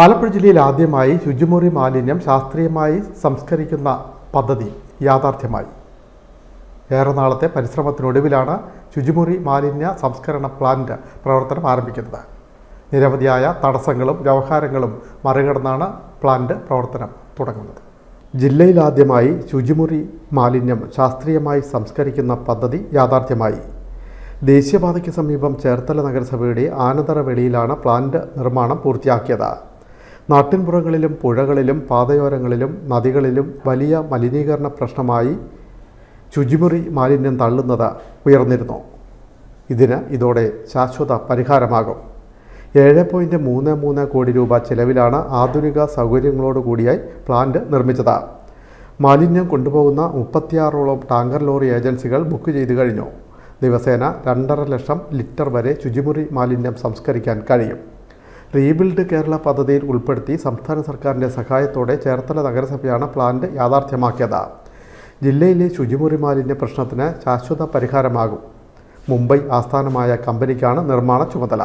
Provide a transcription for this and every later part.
ആലപ്പുഴ ജില്ലയിൽ ആദ്യമായി ശുചിമുറി മാലിന്യം ശാസ്ത്രീയമായി സംസ്കരിക്കുന്ന പദ്ധതി യാഥാർത്ഥ്യമായി. ഏറെ നാളത്തെ പരിശ്രമത്തിനൊടുവിലാണ് ശുചിമുറി മാലിന്യ സംസ്കരണ പ്ലാന്റ് പ്രവർത്തനം ആരംഭിക്കുന്നത്. നിരവധിയായ തടസ്സങ്ങളും വ്യവഹാരങ്ങളും മറികടന്നാണ് പ്ലാന്റ് പ്രവർത്തനം തുടങ്ങുന്നത്. ജില്ലയിലാദ്യമായി ശുചിമുറി മാലിന്യം ശാസ്ത്രീയമായി സംസ്കരിക്കുന്ന പദ്ധതി യാഥാർത്ഥ്യമായി. ദേശീയപാതയ്ക്ക് സമീപം ചേർത്തല നഗരസഭയുടെ ആനതറ വെളിയിലാണ് പ്ലാന്റ് നിർമ്മാണം പൂർത്തിയാക്കിയത്. നാട്ടിൻപുറങ്ങളിലും പുഴകളിലും പാതയോരങ്ങളിലും നദികളിലും വലിയ മലിനീകരണ പ്രശ്നമായി ശുചിമുറി മാലിന്യം തള്ളുന്നത് ഉയർന്നിരുന്നു. ഇതിന് ഇതോടെ ശാശ്വത പരിഹാരമാകും. ഏഴ് പോയിന്റ് മൂന്ന് മൂന്ന് കോടി രൂപ ചെലവിലാണ് ആധുനിക സൗകര്യങ്ങളോടുകൂടിയായി പ്ലാന്റ് നിർമ്മിച്ചത്. മാലിന്യം കൊണ്ടുപോകുന്ന മുപ്പത്തിയാറോളം ടാങ്കർ ലോറി ഏജൻസികൾ ബുക്ക് ചെയ്തു കഴിഞ്ഞു. ദിവസേന രണ്ടര ലക്ഷം ലിറ്റർ വരെ ശുചിമുറി മാലിന്യം സംസ്കരിക്കാൻ കഴിയും. റീബിൽഡ് കേരള പദ്ധതിയിൽ ഉൾപ്പെടുത്തി സംസ്ഥാന സർക്കാരിന്റെ സഹായത്തോടെ ചേർത്തല നഗരസഭയാണ് പ്ലാന്റ് യാഥാർത്ഥ്യമാക്കിയത്. ജില്ലയിലെ ശുചിമുറി മാലിന്യ പ്രശ്നത്തിന് ശാശ്വത പരിഹാരമാകും. മുംബൈ ആസ്ഥാനമായ കമ്പനിക്കാണ് നിർമ്മാണ ചുമതല.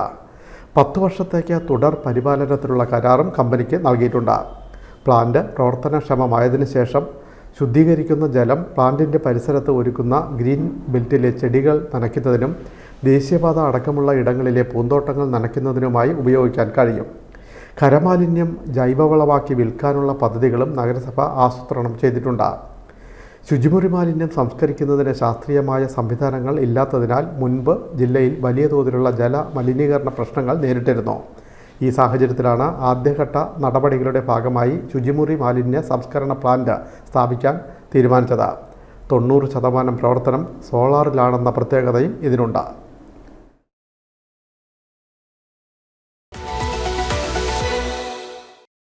പത്ത് വർഷത്തേക്ക് തുടർ പരിപാലനത്തിനുള്ള കരാറും കമ്പനിക്ക് നൽകിയിട്ടുണ്ട്. പ്ലാന്റ് പ്രവർത്തനക്ഷമമായതിനു ശേഷം ശുദ്ധീകരിക്കുന്ന ജലം പ്ലാന്റിന്റെ പരിസരത്ത് ഒരുക്കുന്ന ഗ്രീൻ ബെൽറ്റിലെ ചെടികൾ നനയ്ക്കുന്നതിനും ദേശീയപാത അടക്കമുള്ള ഇടങ്ങളിലെ പൂന്തോട്ടങ്ങൾ നനയ്ക്കുന്നതിനുമായി ഉപയോഗിക്കാൻ കഴിയും. കരമാലിന്യം ജൈവവളമാക്കി വിൽക്കാനുള്ള പദ്ധതികളും നഗരസഭ ആസൂത്രണം ചെയ്തിട്ടുണ്ട്. ശുചിമുറി മാലിന്യം സംസ്കരിക്കുന്നതിന് ശാസ്ത്രീയമായ സംവിധാനങ്ങൾ ഇല്ലാത്തതിനാൽ മുൻപ് ജില്ലയിൽ വലിയ തോതിലുള്ള ജല മലിനീകരണ പ്രശ്നങ്ങൾ നേരിട്ടിരുന്നു. ഈ സാഹചര്യത്തിലാണ് ആദ്യഘട്ട നടപടികളുടെ ഭാഗമായി ശുചിമുറി മാലിന്യ സംസ്കരണ പ്ലാന്റ് സ്ഥാപിക്കാൻ തീരുമാനിച്ചത്. തൊണ്ണൂറ് ശതമാനം പ്രവർത്തനം സോളാറിലാണെന്ന പ്രത്യേകതയും ഇതിനുണ്ട്.